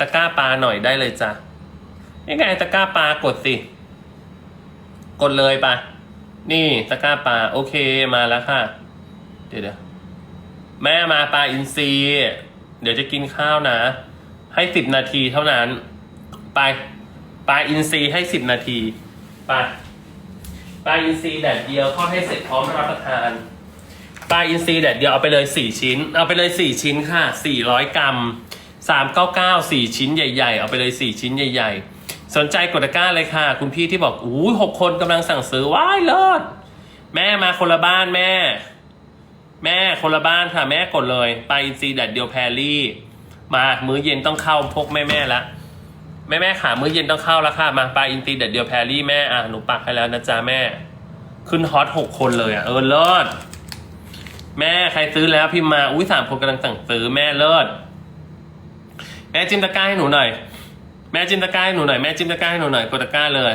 ตะกร้าปลาหน่อยได้เลยจ้ะนี่ไงตะกร้าปลากดสิ กดเลยปะนี่ตะกร้าปลาโอเคมาแล้วค่ะเดี๋ยวเดี๋ยวแม่มาปลาอินทรีเดี๋ยวจะกินข้าวนะ ให้สิบนาทีเท่านั้น ไปปลาอินทรีให้สิบนาทีไปปลาอินทรีแดดเดียวทอดให้เสร็จพร้อมรับประทานปลาอินทรีแดดเดียวเอาไปเลยสี่ชิ้น เอาไปเลยสี่ชิ้นค่ะสี่ร้อยกรัม สามเก้าเก้าสี่ชิ้นใหญ่ ๆ เอาไปเลยสี่ชิ้นใหญ่ ๆ สนใจกดตะกร้าเลยค่ะ คุณพี่ที่บอกอู้หกคนกำลังสั่งซื้อว้ายเลิศแม่มาคนละบ้านแม่ แม่คนละบ้านค่ะ แม่กดเลยไปลาอินทรีแดดเดียวแพรลี่ มามื้อเย็นต้องเข้าพวกแม่แม่ละแม่แม่ขามื้อเย็นต้องเข้าแล้วค่ะ มาปลาอินทรีดดเดียวแพรลี่แม่อะหนูปักให้แล้วนะจ๊ะแม่ ขึ้นฮอตหกคนเลยอะเออเลิศแม่ใครซื้อแล้วพิมพ์มาอุ้ยสามคนกำลังสั่งซื้อแม่เลิศ แม่จิ้มตะกร้าให้หนูหน่อย แม่จิ้มตะกร้าให้หนูหน่อย แม่จิ้มตะกร้าให้หนูหน่อยกดตะกร้าเลย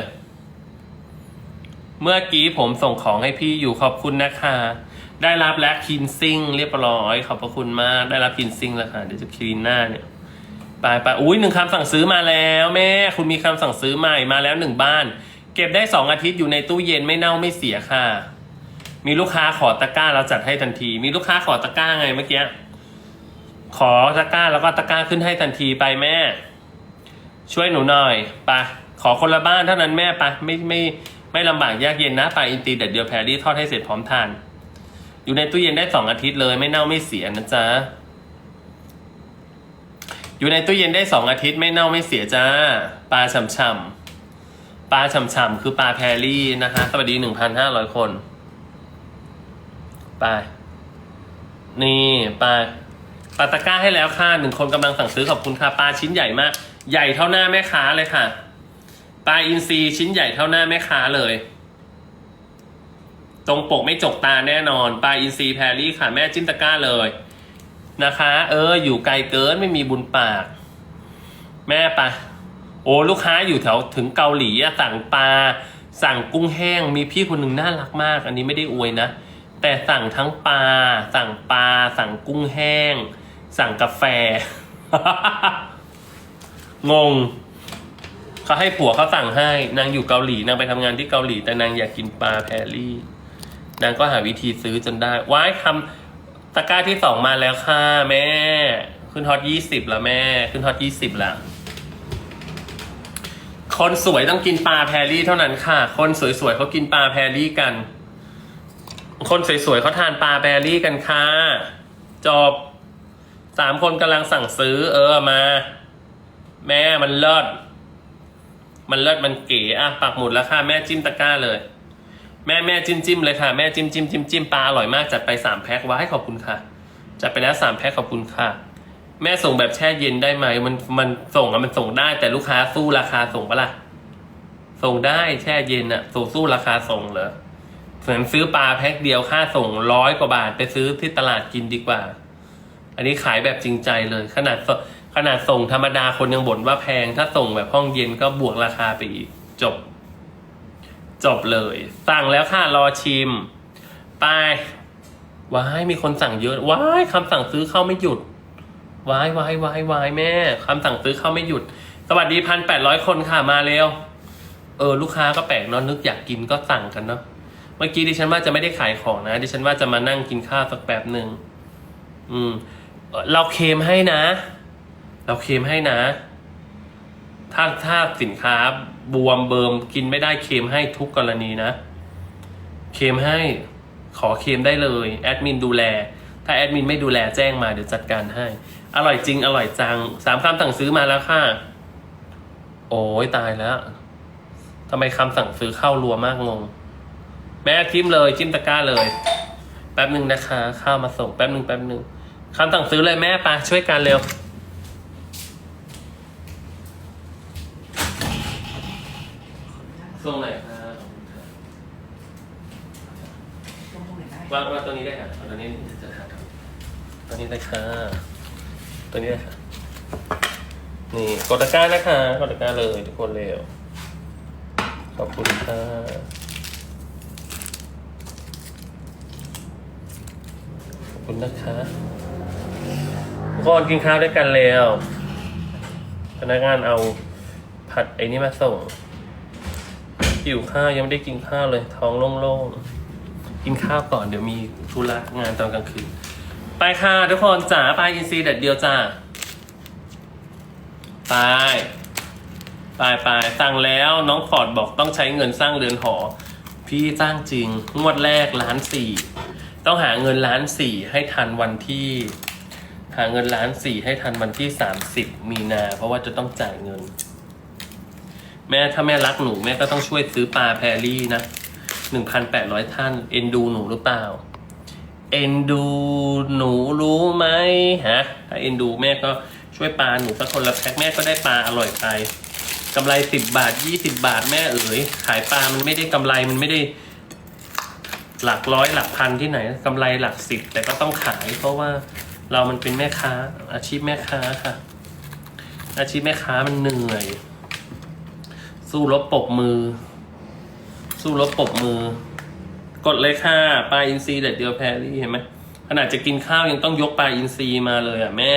เมื่อกี้ผมส่งของให้พี่อยู่ขอบคุณนะคะ ได้รับและคินซิ่งเรียบร้อย ขอบพระคุณมาก ได้รับคินซิ่งแล้วค่ะ เดี๋ยวจะคลีนหน้าเนี่ย ไปไปอุ้ยหนึ่งคำสั่งซื้อมาแล้ว แม่ คุณมีคำสั่งซื้อใหม่มาแล้วหนึ่งบ้าน เก็บได้สองอาทิตย์อยู่ในตู้เย็นไม่เน่าไม่เสียค่ะ มีลูกค้าขอตะกร้าเราจัดให้ทันที มีลูกค้าขอตะกร้าไงเมื่อกี้ ขอตะกร้าแล้วก็ตะกร้าขึ้นให้ทันทีไปแม่ ช่วยหนูหน่อยไปขอคนละบ้านเท่านั้นแม่ไปไม่ไม่ไม่ลำบากยากเย็นนะไปอินตีเด็ดเดียวแพรรี่ทอดให้เสร็จพร้อมทาน อยู่ในตู้เย็นได้สองอาทิตย์เลย ไม่เน่าไม่เสียนะจ๊ะอยู่ในตู้เย็นได้สองอาทิตย์ไม่เน่าไม่เสียจ้าปลาฉ่ำๆปลาฉ่ำๆคือปลาแพรรี่นะคะสวัสดีหนึ่งพันห้าร้อยคน ไป นี่ไป ปาตะกร้าให้แล้วค่ะหนึ่งคนกำลังสั่งซื้อขอบคุณค่ะปลาชิ้นใหญ่มาก ใหญ่เท่าหน้าแม่ค้าเลยค่ะปลาอินทรีชิ้นใหญ่เท่าหน้าแม่ค้าเลย ตรงปกไม่จกตาแน่นอนปลาอินทรีแพรรี่ค่ะแม่จิ้มตะกร้าเลยนะคะ เออ อยู่ไกลเกินไม่มีบุญปาก แม่ปะโอ้ลูกค้าอยู่แถวถึงเกาหลีอะสั่งปลาสั่งกุ้งแห้งมีพี่คนหนึ่งน่ารักมาก อันนี้ไม่ได้อวยนะแต่สั่งทั้งปลาสั่งปลาสั่งกุ้งแห้ง สั่งกาแฟ งง เขาให้ผัวเขาสั่งให้ นางอยู่เกาหลี นางไปทำงานที่เกาหลี แต่นางอยากกินปลาแพรี่ นางก็หาวิธีซื้อจนได้ ว้ายคำตะกร้าที่สองมาแล้วค่ะแม่ ขึ้นฮอตยี่สิบแล้วแม่ ขึ้นฮอตยี่สิบแล้วคนสวยต้องกินปลาแพรี่เท่านั้นค่ะ คนสวยๆเขากินปลาแพรี่กัน คนสวยๆเขาทานปลาแบรี่กันค่ะ จบ สามคนกำลังสั่งซื้อ เออมา แม่มันเลิศมันเลิศมันเก๋อะปักหมุดแล้วค่ะ แม่จิ้มตะกร้าเลย แม่แม่จิ้มจิ้มเลยค่ะ แม่จิ้มจิ้มจิ้มจิ้มปลาอร่อยมากจัดไปสามแพ็คไว้ให้ขอบคุณค่ะจัดไปแล้วสามแพ็คขอบคุณค่ะ แม่ส่งแบบแช่เย็นได้ไหมมันมันส่งอะมันส่งได้แต่ลูกค้าสู้ราคาส่งปะล่ะส่งได้แช่เย็นอะส่งสู้ราคาส่งเหรอเหมือนซื้อปลาแพ็คเดียวค่าส่งร้อยกว่าบาทไปซื้อที่ตลาดกินดีกว่า อันนี้ขายแบบจริงใจเลย ขนาดขนาดส่งธรรมดาคนยังบ่นว่าแพง ถ้าส่งแบบห้องเย็นก็บวกราคาไปอีก จบ จบเลย สั่งแล้วค่ะรอชิม ไปว้ายมีคนสั่งเยอะว้ายคำสั่งซื้อเข้าไม่หยุดว้ายว้ายว้ายว้ายแม่คำสั่งซื้อเข้าไม่หยุด สวัสดีพันแปดร้อยคนค่ะมาเร็ว เออ ลูกค้าก็แปลกเนาะนึกอยากกินก็สั่งกันเนาะเมื่อกี้ดิฉันว่าจะไม่ได้ขายของนะ ดิฉันว่าจะมานั่งกินข้าวสักแป๊บหนึ่งอืม เราเคมให้นะ เราเคมให้นะ ถ้าถ้าสินค้าบวมเบิมกินไม่ได้เคมให้ทุกกรณีนะ เคมให้ขอเคมได้เลยแอดมินดูแล ถ้าแอดมินไม่ดูแลแจ้งมาเดี๋ยวจัดการให้ อร่อยจริง อร่อยจังสามคำสั่งซื้อมาแล้วค่ะ โอ้ยตายแล้วทำไมคำสั่งซื้อเข้ารัวมากงง แม่จิ้มเลยจิ้มตะกร้าเลย แป๊บหนึ่งนะคะ ข้าวมาส่งแป๊บหนึ่งแป๊บหนึ่ง คำสั่งซื้อเลยแม่ไปช่วยกันเร็ว ส่งไหนอยครับตรงไหนได้วางวางตัวนี้ได้ค่ะเอาตัวนี้จะหาตัวนี้ได้ค่ะตัวนี้ได้ค่ะ นี่กดตะกร้านะคะกดตะกร้าเลยทุกคนเร็ว ขอบคุณค่ะขอบคุณนะคะ ทุกคนกินข้าวด้วยกันเร็วพนักงานเอาผัดไอ้นี่มาส่งหิวข้าวยังไม่ได้กินข้าวเลย ท้องโล่งๆ กินข้าวก่อนเดี๋ยวมีธุระงานตอนกลางคืน ไปค่ะทุกคนจ๋าไปอินซีเด็ดเดียวจ้าไปไปไปสั่งแล้วน้องฟอร์ดบอกต้องใช้เงินสร้างเรือนหอ พี่สร้างจริง งวดแรกล้านสี่ ต้องหาเงินล้านสี่ให้ทันวันที่ หาเงินล้านสี่ให้ทันวันที่สามสิบมีนา เพราะว่าจะต้องจ่ายเงิน แม่ถ้าแม่รักหนูแม่ก็ต้องช่วยซื้อปลาแพรรี่นะหนึ่งพันแปดร้อยท่าน เอ็นดูหนูหรือเปล่า เอ็นดูหนูรู้ไหมฮะถ้าเอ็นดูแม่ก็ช่วยปลาหนูสักคนละแพ็คแม่ก็ได้ปลาอร่อยไปกำไรสิบบาทยี่สิบาทแม่เอ๋ยขายปลามันไม่ได้กำไรมันไม่ได้ หลักร้อยหลักพันที่ไหนกำไรหลักสิบแต่ก็ต้องขายเพราะว่า เรามันเป็นแม่ค้า อาชีพแม่ค้าค่ะ อาชีพแม่ค้ามันเหนื่อย สู้รบปบมือ สู้รบปบมือ กดเลยค่ะปลาอินทรีเด็ดเดียวแพรรี่เห็นไหมขนาดจะกินข้าวยังต้องยกปลาอินทรีมาเลยอะแม่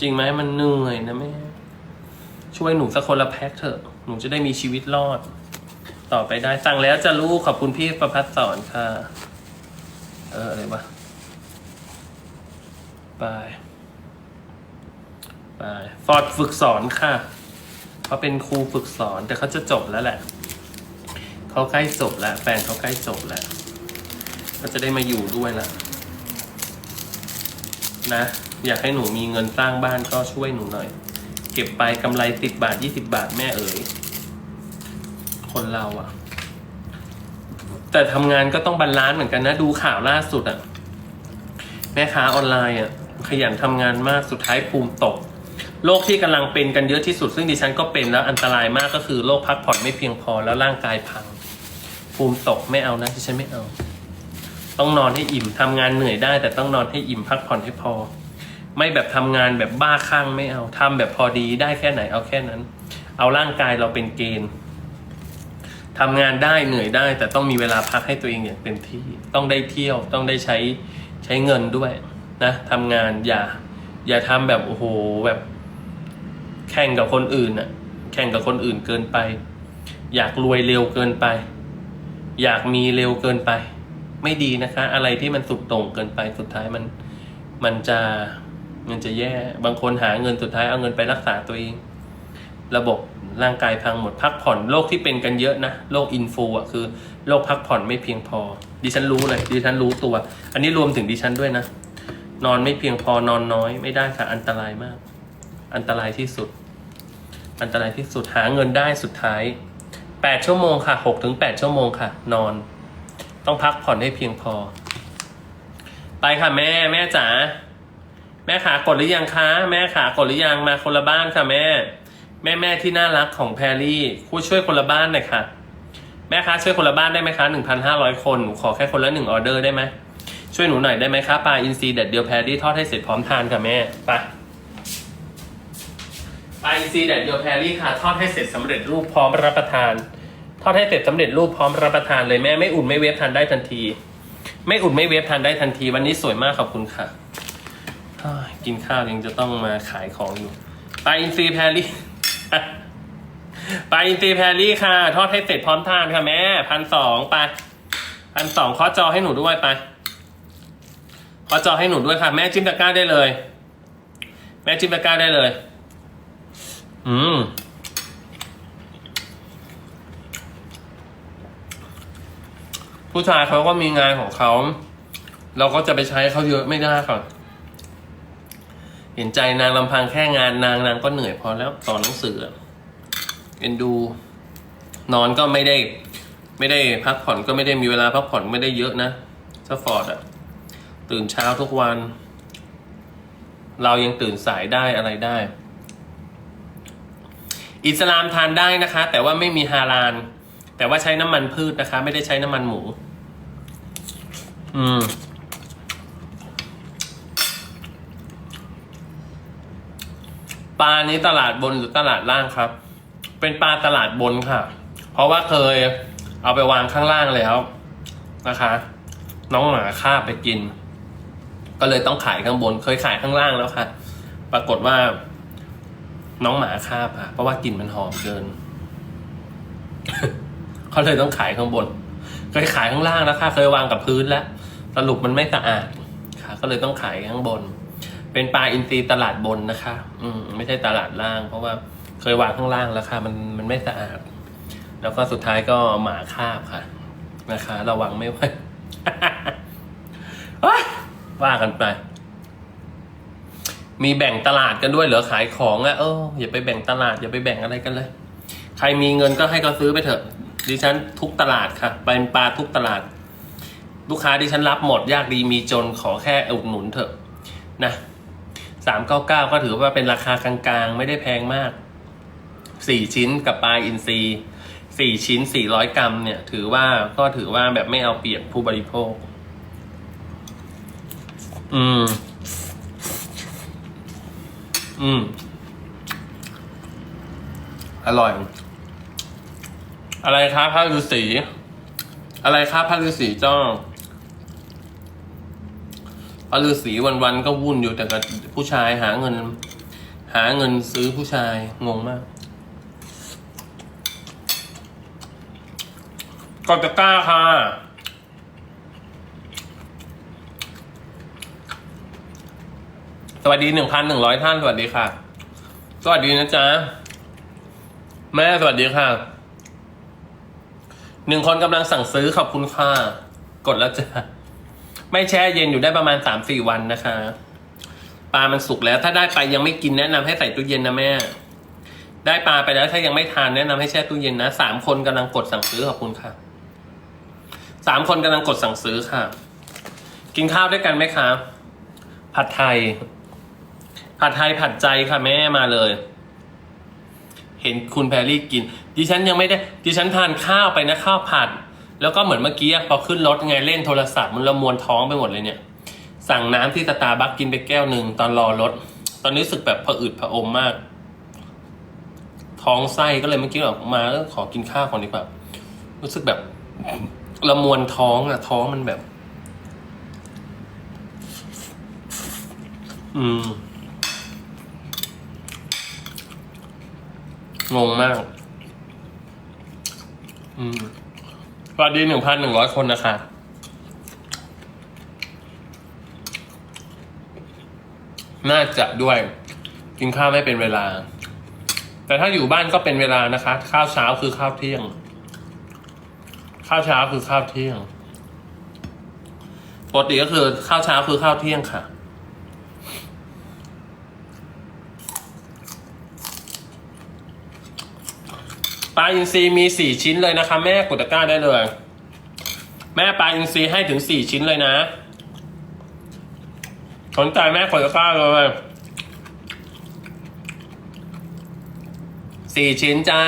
จริงไหมมันเหนื่อยนะแม่ ช่วยหนูสักคนละแพ็คเถอะ หนูจะได้มีชีวิตรอด ต่อไปได้สั่งแล้วจะรู้ขอบคุณพี่ประพัฒสอนค่ะ เอออะไรวะ ไป ไป ฟอร์ดฝึกสอนค่ะ เขาเป็นครูฝึกสอนแต่เขาจะจบแล้วแหละ เขาใกล้จบแล้ว แฟนเขาใกล้จบแล้วก็จะได้มาอยู่ด้วยละนะ อยากให้หนูมีเงินสร้างบ้านก็ช่วยหนูหน่อย เก็บไปกำไรสิบบาทยี่สิบาทแม่เอ๋ย คนเราอะแต่ทำงานก็ต้องบรรลานซ์เหมือนกันนะ ดูข่าวล่าสุดอะแม่ค้าออนไลน์อะ ขยันทำงานมากสุดท้ายภูมิตก โรคที่กำลังเป็นกันเยอะที่สุด ซึ่งดิฉันก็เป็นแล้วอันตรายมากก็คือโรคพักผ่อนไม่เพียงพอแล้วร่างกายพัง ภูมิตกไม่เอานะดิฉันไม่เอา ต้องนอนให้อิ่มทำงานเหนื่อยได้ แต่ต้องนอนให้อิ่มพักผ่อนให้พอ ไม่แบบทำงานแบบบ้าคลั่งไม่เอาทำแบบพอดีได้แค่ไหนเอาแค่นั้น เอาร่างกายเราเป็นเกณฑ์ทำงานได้เหนื่อยได้ แต่ต้องมีเวลาพักให้ตัวเองอย่างเต็มที่ ต้องได้เที่ยวต้องได้ใช้ใช้เงินด้วย นะทำงานอย่า อย่าทำแบบโอ้โหแบบ แข่งกับคนอื่นอะแข่งกับคนอื่นเกินไป อยากรวยเร็วเกินไป อยากมีเร็วเกินไป ไม่ดีนะคะ อะไรที่มันสุดโต่งเกินไปสุดท้ายมันมันจะมันจะแย่บางคนหาเงินสุดท้ายเอาเงินไปรักษาตัวเอง ระบบร่างกายพังหมดพักผ่อนโรคที่เป็นกันเยอะนะโรคอินฟูอะคือโรคพักผ่อนไม่เพียงพอ ดิฉันรู้เลยดิฉันรู้ตัว อันนี้รวมถึงดิฉันด้วยนะ นอนไม่เพียงพอนอนน้อยไม่ได้ค่ะ อันตรายมาก อันตรายที่สุด อันตรายที่สุดหาเงินได้สุดท้ายแปดชั่วโมงค่ะหกถึงแปดชั่วโมงค่ะ นอน ต้องพักผ่อนให้เพียงพอ ไปค่ะแม่แม่จ๋าแม่ขากดหรือยังคะ แม่ขากดหรือยังมาคนละบ้านค่ะแม่ แม่แม่ที่น่ารักของแพรรี่ผู้ช่วยคนละบ้านหน่อยค่ะ แม่คะช่วยคนละบ้านได้ไหมคะหนึ่งพันห้าร้อยคนหนูขอแค่คนละหนึ่งออเดอร์ได้ไหม ช่วยหนูหน่อยได้ไหมคะปลาอินทรีเด็ดเดียวแพรรี่ทอดให้เสร็จพร้อมทานค่ะแม่ไปปลาอินทรีเด็ดเดียวแพรรี่ค่ะ ทอดให้เสร็จสำเร็จรูปพร้อมรับประทาน ทอดให้เสร็จสำเร็จรูปพร้อมรับประทานเลยแม่ไม่อุ่นไม่เวฟทานได้ทันที ไม่อุ่นไม่เวฟทานได้ทันที วันนี้สวยมากขอบคุณค่ะกินข้าวยังจะต้องมาขายของอยู่ปลาอินทรีแพรรี่ปลาอินทรีแพรรี่ค่ะ ทอดให้เสร็จพร้อมทานค่ะแม่พันสองไปพันสองเคาะจอให้หนูด้วยไป เคาะจอให้หนูด้วยค่ะ แม่จิ้มตะกร้าได้เลย แม่จิ้มตะกร้าได้เลย อืมผู้ชายเขาก็มีงานของเขา เราก็จะไปใช้เขาเยอะไม่ได้ก่อนเห็นใจนางลำพังแค่งานนางนางก็เหนื่อยพอแล้วสอนหนังสือเอ็นดู นอนก็ไม่ได้ ไม่ได้พักผ่อนก็ไม่ได้มีเวลาพักผ่อนไม่ได้เยอะนะสฟอร์ดอะ ตื่นเช้าทุกวัน เรายังตื่นสายได้อะไรได้ อิสลามทานได้นะคะ แต่ว่าไม่มีฮาลาลแต่ว่าใช้น้ำมันพืชนะคะ ไม่ได้ใช้น้ำมันหมู อืมปลานี้ตลาดบนหรือตลาดล่างครับ เป็นปลาตลาดบนค่ะ เพราะว่าเคยเอาไปวางข้างล่างแล้วนะคะ น้องหมาคาบไปกิน ก็เลยต้องขายข้างบนเคยขายข้างล่างแล้วค่ะ ปรากฏว่า น้องหมาคาบค่ะ เพราะว่ากลิ่นมันหอมเกินเขาเลยต้องขายข้างบน เคยขายข้างล่างแล้วค่ะ เคยวางกับพื้นแล้วสรุปมันไม่สะอาดค่ะ ก็เลยต้องขายข้างบน เป็นปลาอินทรีตลาดบนนะคะ อืมไม่ใช่ตลาดล่าง เพราะว่าเคยวางข้างล่างแล้วค่ะ มันมันไม่สะอาด แล้วก็สุดท้ายก็หมาคาบค่ะ นะคะ ระวังไม่ไหว ว่ากันไป มีแบ่งตลาดกันด้วยเหรอขายของอะเอออย่าไปแบ่งตลาดอย่าไปแบ่งอะไรกันเลย ใครมีเงินก็ให้เขาซื้อไปเถอะ ดิฉันทุกตลาดค่ะเป็นปลาทุกตลาด ลูกค้าดิฉันรับหมดยากดีมีจนขอแค่อุดหนุนเถอะนะสามเก้าเก้าก็ถือว่าเป็นราคากลางๆ ไม่ได้แพงมากสี่ชิ้นกับปลาอินทรีสี่ชิ้นสี่ร้อยกรัมเนี่ย ถือว่าก็ถือว่าแบบไม่เอาเปรียบผู้บริโภค อืม อืม อร่อย อะไรครับพระฤาษีอะไรครับพระฤาษีเจ้าพระฤาษีวันๆก็วุ่นอยู่แต่กับผู้ชายหาเงิน หาเงินซื้อผู้ชายงงมากกดตะกร้าค่ะ สวัสดีหนึ่งพันหนึ่งร้อยท่านสวัสดีค่ะ สวัสดีนะจ๊ะ แม่สวัสดีค่ะ หนึ่งคนกำลังสั่งซื้อขอบคุณค่ะ กดแล้วจ้ะ ไม่แช่เย็นอยู่ได้ประมาณสามสี่วันนะคะ ปลามันสุกแล้ว ถ้าได้ไปยังไม่กินแนะนำให้ใส่ตู้เย็นนะแม่ ได้ปลาไปแล้วถ้ายังไม่ทานแนะนำให้แช่ตู้เย็นนะสามคนกำลังกดสั่งซื้อขอบคุณค่ะสามคนกำลังกดสั่งซื้อค่ะ กินข้าวด้วยกันไหมคะผัดไทย ผัดไทยผัดใจค่ะแม่มาเลย เห็นคุณแพรรี่กิน ดิฉันยังไม่ได้ ดิฉันทานข้าวไปนะข้าวผัด แล้วก็เหมือนเมื่อกี้พอขึ้นรถไงเล่นโทรศัพท์มันละมวนท้องไปหมดเลยเนี่ย สั่งน้ำที่สตาร์บัคกินไปแก้วหนึ่งตอนรอรถ ตอนนี้รู้สึกแบบผะอืดผะอมมาก ท้องไส้ก็เลยเมื่อกี้แบบมาแล้วขอกินข้าวก่อนดีกว่า รู้สึกแบบละมวนท้องอะท้องมันแบบ อืม งงมาก อืมสวัสดีหนึ่งพันหนึ่งร้อยคนนะคะ น่าจะด้วย กินข้าวไม่เป็นเวลา แต่ถ้าอยู่บ้านก็เป็นเวลานะคะ ข้าวเช้าคือข้าวเที่ยง ข้าวเช้าคือข้าวเที่ยง ปกติก็คือข้าวเช้าคือข้าวเที่ยงค่ะ ปลาอินทรีมีสี่ชิ้นเลยนะคะ แม่กดตะกร้าได้เลย แม่ปลาอินทรีให้ถึงสี่ชิ้นเลยนะสนใจแม่กดตะกร้าเลยสี่ชิ้นจ้า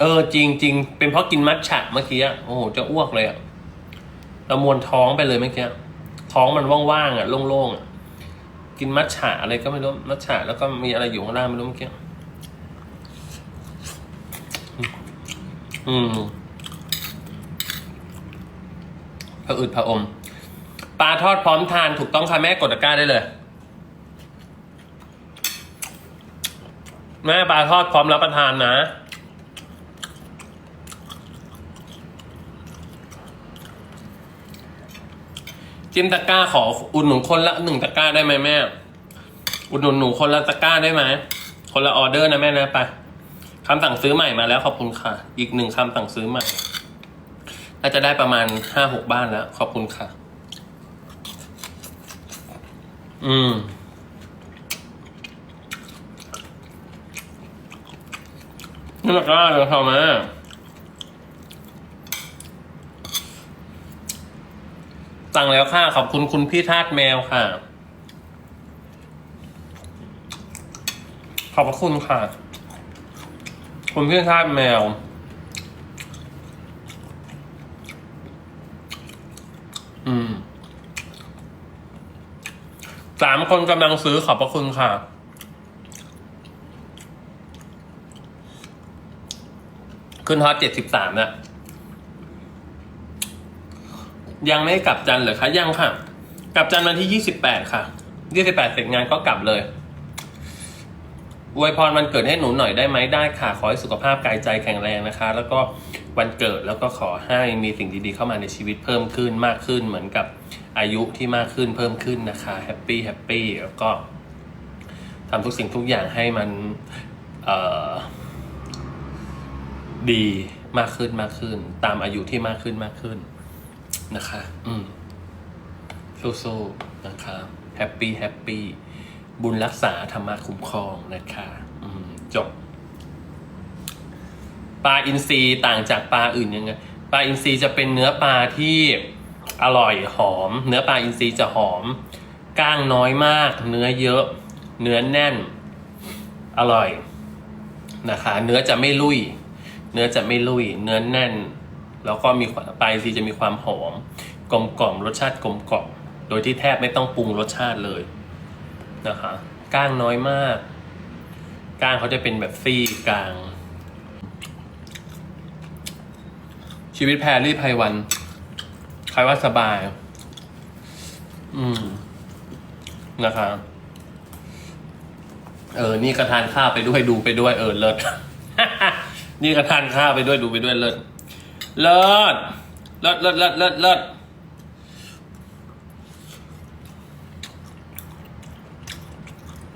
เออจริงจริงเป็นเพราะกินมัทฉะเมื่อกี้อะโอ้โหจะอ้วกเลยอะละมวนท้องไปเลยเมื่อกี้ท้องมันว่างๆอะโล่งๆอะ กินมัทฉะอะไรก็ไม่รู้มัทฉะแล้วก็มีอะไรอยู่ข้างล่างไม่รู้เมื่อกี้อืมผะอืดผะอม ปลาทอดพร้อมทานถูกต้องค่ะแม่กดตะกร้าได้เลย แม่ปลาทอดพร้อมรับประทานนะ จิ้มตะกร้าขออุดหนุนคนละหนึ่งตะกร้าได้ไหมแม่ อุดหนุนหนูคนละตะกร้าได้ไหม คนละออเดอร์นะแม่นะไปคำสั่งซื้อใหม่มาแล้วขอบคุณค่ะ อีกหนึ่งคำสั่งซื้อใหม่น่าจะได้ประมาณห้าหกบ้านแล้ว ขอบคุณค่ะ อืม นี่ตะกร้าเดี๋ยทำมา สั่งแล้วค่ะ ขอบคุณคุณพี่ทาสแมวค่ะ ขอบพระคุณค่ะ คุณพี่ทาสแมว อืมสามคนกำลังซื้อขอบพระคุณค่ะ ขึ้นฮอตเจ็ดสิบสามแล้ว ยังไม่กลับจันทร์เหรอคะยังค่ะ กลับจันวันที่ยี่สิบแปดค่ะยี่สิบแปดเสร็จงานก็กลับเลยอวยพรวันเกิดให้หนูหน่อยได้ไหมได้ค่ะ ขอให้สุขภาพกายใจแข็งแรงนะคะ แล้วก็วันเกิดแล้วก็ขอให้มีสิ่งดีๆเข้ามาในชีวิตเพิ่มขึ้นมากขึ้นเหมือนกับอายุที่มากขึ้นเพิ่มขึ้นนะคะแฮปปี้แฮปปี้แล้วก็ทำทุกสิ่งทุกอย่างให้มันดีมากขึ้นมากขึ้น ตามอายุที่มากขึ้นมากขึ้น นะคะ อืมสู้ๆนะคะแฮปปี้แฮปปี้บุญรักษาธรรมะคุ้มครองนะคะอืมจบปลาอินทรีต่างจากปลาอื่นยังไงปลาอินทรีจะเป็นเนื้อปลาที่อร่อยหอม เนื้อปลาอินทรีจะหอมก้างน้อยมาก เนื้อเยอะ เนื้อแน่น อร่อยนะคะ เนื้อจะไม่ลุย เนื้อจะไม่ลุย เนื้อแน่น แล้วก็มีปลาอินทรีจะมีความหอม กลมกล่อมรสชาติกลมกล่อมโดยที่แทบไม่ต้องปรุงรสชาติเลยนะคะก้างน้อยมาก ก้างเขาจะเป็นแบบซี่กลาง ชีวิตแพรรี่ไพวันใครว่าสบาย อืมนะคะเออ นี่กระทานข้าวไปด้วยดูไปด้วยเออเลิศ นี่กระทานข้าวไปด้วยดูไปด้วยเลิศ เลิศเลิศเลิศเลิศเลิศเลิศ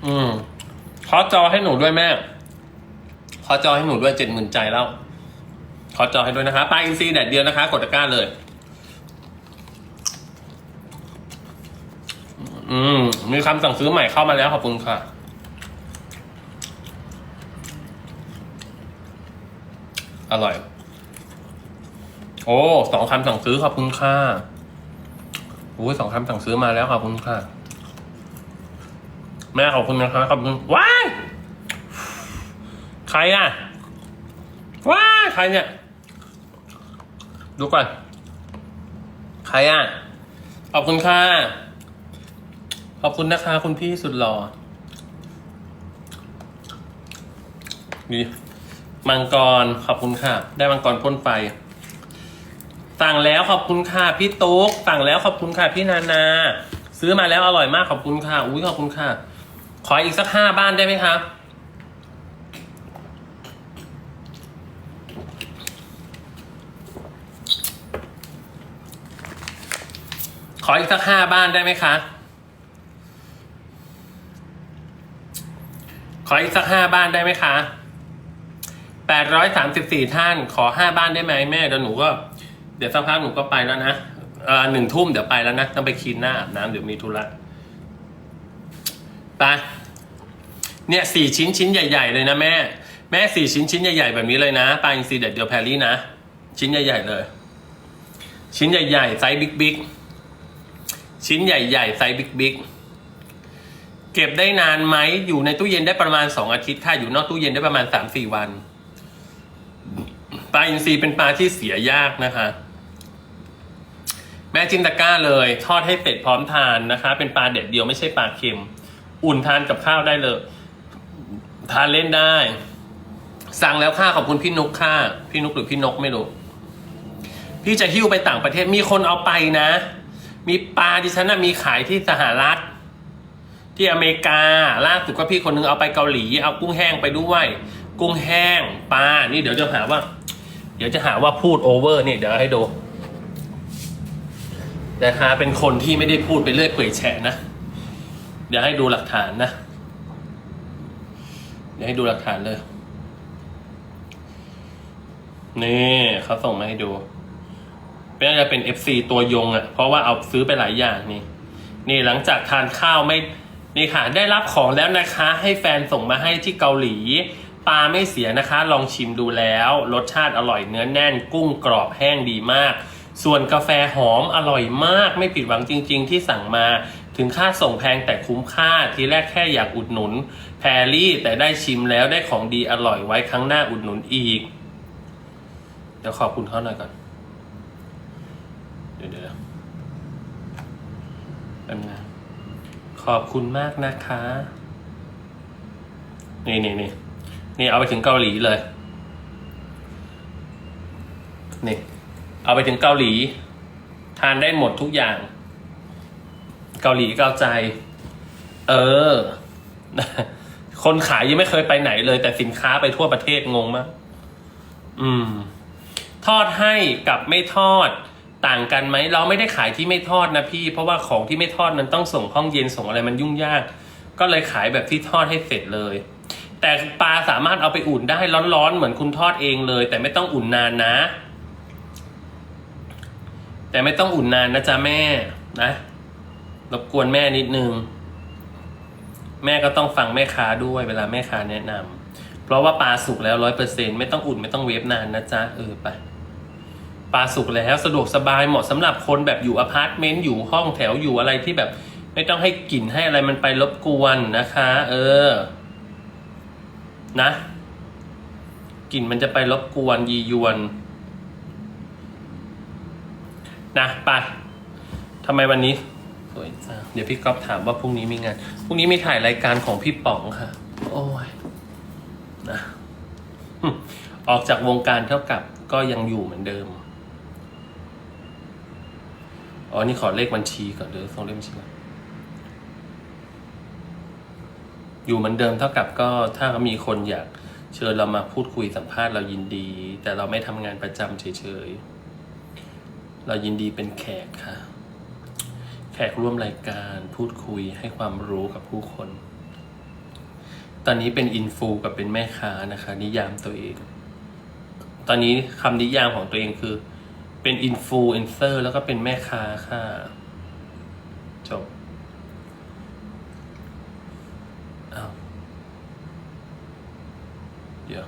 อืมขอจอให้หนูด้วยแม่ขอจอให้หนูด้วยเจ็ดหมื่นใจแล้วขอจอให้ด้วยนะคะปลาอินทรีแดดเดียวนะคะ กดตะกร้าเลย อืม มีคำสั่งซื้อใหม่เข้ามาแล้วขอบคุณค่ะ อร่อย โอ้สองคำสั่งซื้อขอบคุณค่ะโอ้ยสองคำสั่งซื้อมาแล้วขอบคุณค่ะ แม่ขอบคุณนะคะขอบคุณว้ายใครอะว้ายใครเนี่ย ดูก่อนใครอะขอบคุณค่ะ ขอบคุณนะคะ คุณพี่สุดหล่อนี่มังกรขอบคุณค่ะ ได้มังกรพ่นไฟ สั่งแล้วขอบคุณค่ะพี่ตุ๊กสั่งแล้วขอบคุณค่ะพี่นานา ซื้อมาแล้วอร่อยมากขอบคุณค่ะอุ้ยขอบคุณค่ะ ขออีกสักห้าบ้านได้ไหมครับขออีกสักห้าบ้านได้ไหมคะ ขออีกสักห้าบ้านได้ไหมคะแปดร้อยสามสิบสี่ท่าน ขอห้าบ้านได้ไหมแม่เดี๋ยวหนูก็ เดี๋ยวสักพักหนูก็ไปแล้วนะหนึ่งทุ่มเดี๋ยวไปแล้วนะ ต้องไปคีนหน้าอาบน้ำเดี๋ยวมีธุระไปเนี่ยสี่ชิ้นชิ้นใหญ่ ๆ เลยนะแม่ แม่สี่ชิ้นชิ้นใหญ่ ๆ แบบนี้เลยนะปลาอินทรีเด็ดเดียวแพรรี่นะ ชิ้นใหญ่ ๆ เลย ชิ้นใหญ่ ๆ ไซส์บิ๊กๆชิ้นใหญ่ ๆ ไซส์บิ๊กๆเก็บได้นานไหม อยู่ในตู้เย็นได้ประมาณสองอาทิตย์ค่ะ อยู่นอกตู้เย็นได้ประมาณสามสี่วัน ปลาอินทรีเป็นปลาที่เสียยากนะคะ แม่จินตะก้าเลย ทอดให้เสร็จพร้อมทานนะคะ เป็นปลาเด็ดเดียวไม่ใช่ปลาเค็ม อุ่นทานกับข้าวได้เลย ทานเล่นได้ สั่งแล้วค่ะขอบคุณพี่นุกค่ะ พี่นุกหรือพี่นกไม่รู้พี่จะหิ้วไปต่างประเทศมีคนเอาไปนะ มีปลาดิฉันนะมีขายที่สหรัฐ ที่อเมริกาล่าสุดก็พี่คนนึงเอาไปเกาหลี เอากุ้งแห้งไปด้วย กุ้งแห้งปลานี่เดี๋ยวจะหาว่า เดี๋ยวจะหาว่าพูดโอเวอร์นี่เดี๋ยวให้ดู นะคะเป็นคนที่ไม่ได้พูดไปเรื่อยเปื่อยแฉะนะ เดี๋ยวให้ดูหลักฐานนะ เดี๋ยวให้ดูหลักฐานเลย นี่เขาส่งมาให้ดูน่าจะเป็น FC ตัวยงอะ่ะ เพราะว่าเอาซื้อไปหลายอย่างนี่ นี่หลังจากทานข้าวไม่ นี่ค่ะ ได้รับของแล้วนะคะ ให้แฟนส่งมาให้ที่เกาหลี ปลาไม่เสียนะคะ ลองชิมดูแล้ว รสชาติอร่อยเนื้อแน่น กุ้งกรอบแห้งดีมาก ส่วนกาแฟหอมอร่อยมากไม่ผิดหวังจริง ๆ ที่สั่งมาถึงค่าส่งแพงแต่คุ้มค่าทีแรกแค่อยากอุดหนุนแพรรี่แต่ได้ชิมแล้วได้ของดีอร่อยไว้ครั้งหน้าอุดหนุนอีก เดี๋ยวขอบคุณเขาหน่อยก่อน เดี๋ยวเดี๋ยวแป๊บนะขอบคุณมากนะคะ นี่นี่นี่นี่เอาไปถึงเกาหลีเลย นี่ เอาไปถึงเกาหลี ทานได้หมดทุกอย่าง เกาหลีเกาใจ เออ คนขายยังไม่เคยไปไหนเลย แต่สินค้าไปทั่วประเทศงงมากอืม ทอดให้กับไม่ทอดต่างกันไหมเราไม่ได้ขายที่ไม่ทอดนะพี่ เพราะว่าของที่ไม่ทอดมันต้องส่งห้องเย็นส่งอะไรมันยุ่งยาก ก็เลยขายแบบที่ทอดให้เสร็จเลย แต่ปลาสามารถเอาไปอุ่นได้ร้อนๆเหมือนคุณทอดเองเลย แต่ไม่ต้องอุ่นนานนะ แต่ไม่ต้องอุ่นนานนะจ๊ะแม่นะรบกวนแม่นิดนึง แม่ก็ต้องฟังแม่ค้าด้วยเวลาแม่ค้าแนะนำเพราะว่าปลาสุกแล้วร้อยเปอร์เซ็นไม่ต้องอุ่นไม่ต้องเวฟนานนะจ๊ะเออไปปลาสุกแล้วสะดวกสบายเหมาะสำหรับคนแบบอยู่อพาร์ตเมนต์อยู่ห้องแถวอยู่อะไรที่แบบ ไม่ต้องให้กลิ่นให้อะไรมันไปรบกวนนะคะ เออ นะกลิ่นมันจะไปรบกวนยียวน นะไปทำไมวันนี้สวยจังเดี๋ยวพี่ก๊อฟถามว่าพรุ่งนี้มีงานพรุ่งนี้มีถ่ายรายการของพี่ป๋องค่ะ โอ้ยนะออกจากวงการเท่ากับก็ยังอยู่เหมือนเดิมอ๋อนี่ขอเลขบัญชีก่อนเดี๋ยวส่งเลขบัญชีก่อนอยู่เหมือนเดิมเท่ากับก็ถ้ามีคนอยากเชิญเรามาพูดคุยสัมภาษณ์เรายินดี แต่เราไม่ทำงานประจำเฉยๆ เรายินดีเป็นแขกค่ะ แขกร่วมรายการพูดคุยให้ความรู้กับผู้คน ตอนนี้เป็นอินฟูกับเป็นแม่ค้านะคะ นิยามตัวเอง ตอนนี้คำนิยามของตัวเองคือ เป็นอินฟูเอนเซอร์แล้วก็เป็นแม่ค้าค่ะ จบอ้าวเดี๋ยว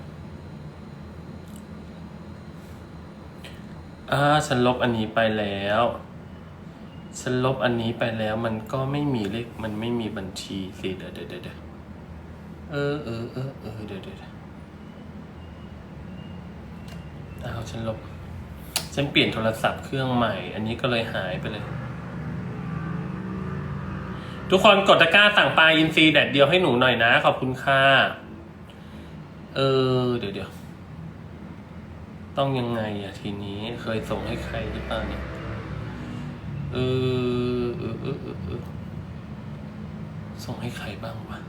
อ่าฉันลบอันนี้ไปแล้ว ฉันลบอันนี้ไปแล้ว มันก็ไม่มีเลข มันไม่มีบัญชีสิเดี๋ยวเดี๋ยวเดี๋ยวเออเออเออเออเดี๋ยวเดี๋ยวเอาฉันลบ ฉันเปลี่ยนโทรศัพท์เครื่องใหม่ อันนี้ก็เลยหายไปเลย ทุกคนกดตะกร้าสั่งปลาอินทรีแดดเดียวให้หนูหน่อยนะ ขอบคุณค่ะ เออ เดี๋ยวเดี๋ยว ต้องยังไงอะทีนี้เคยส่งให้ใครหรือเปล่าเนี่ยเออเออเออเออส่งให้ใครบ้างวะ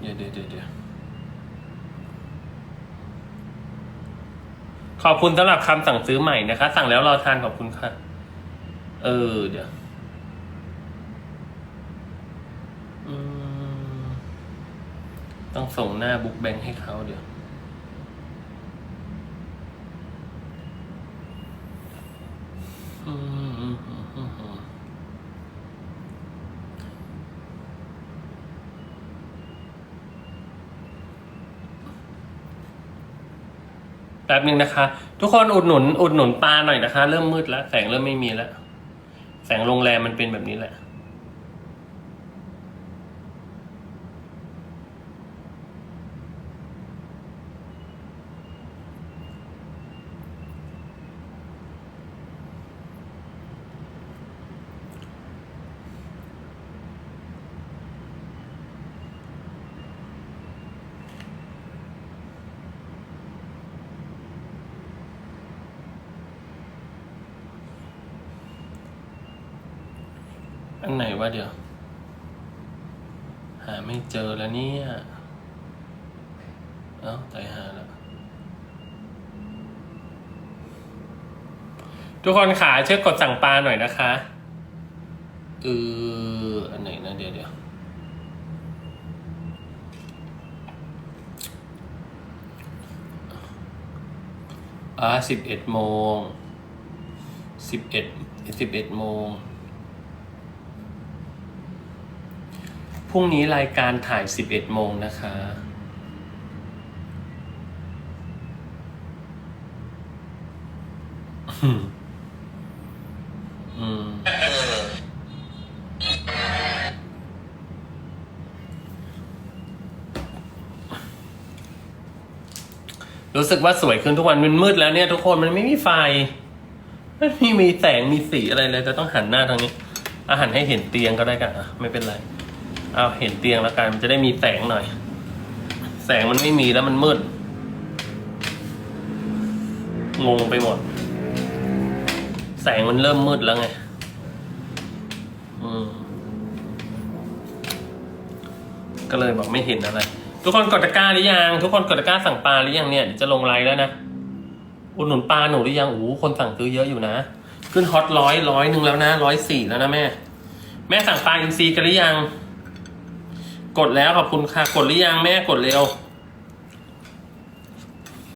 เดี๋ยวเดี๋ยวเดี๋ยวเดี๋ยวขอบคุณสำหรับคำสั่งซื้อใหม่นะคะ สั่งแล้วรอทานขอบคุณค่ะ เออเดี๋ยว อืม ต้องส่งหน้าบุ๊กแบงค์ให้เขาเดี๋ยว แป๊บนึงนะคะ ทุกคนอุดหนุน อุดหนุนปลาหน่อยนะคะ เริ่มมืดแล้ว แสงเริ่มไม่มีแล้ว แสงโรงแรมมันเป็นแบบนี้แหละ วะเดี๋ยว หาไม่เจอแล้วเนี่ย เอ้าตายหาแล้ว ทุกคนขาช่วยกดสั่งปลาหน่อยนะคะเอออันไหนนะเดี๋ยวเดี๋ยวอ่าสิบเอ็ดโมงสิบเอ็ดสิบเอ็ดโมง พรุ่งนี้รายการถ่าย 11 โมงนะคะ อืมรู้สึกว่าสวยขึ้นทุกวันมันมืดแล้วเนี่ยทุกคนมันไม่มีไฟไม่มีแสงมีสีอะไรเลยแต่ต้องหันหน้าทางนี้อาหันให้เห็นเตียงก็ได้กันอะ ไม่เป็นไร เอาเห็นเตียงแล้วกันมันจะได้มีแสงหน่อย แสงมันไม่มีแล้วมันมืด งงไปหมด แสงมันเริ่มมืดแล้วไง อืม ก็เลยบอกไม่เห็นอะไร ทุกคนกดตะกร้าหรือยัง ทุกคนกดตะกร้าสั่งปลาหรือยังเนี่ยจะลงไลน์แล้วนะ อุดหนุนปลาหนูหรือยังโอ้คนสั่งซื้อเยอะอยู่นะ ขึ้นฮอตร้อยร้อยหนึ่งแล้วนะร้อยสี่แล้วนะแม่ แม่สั่งปลาอินทรีกันหรือยัง กดแล้วขอบคุณค่ะ กดหรือยังแม่กดเร็ว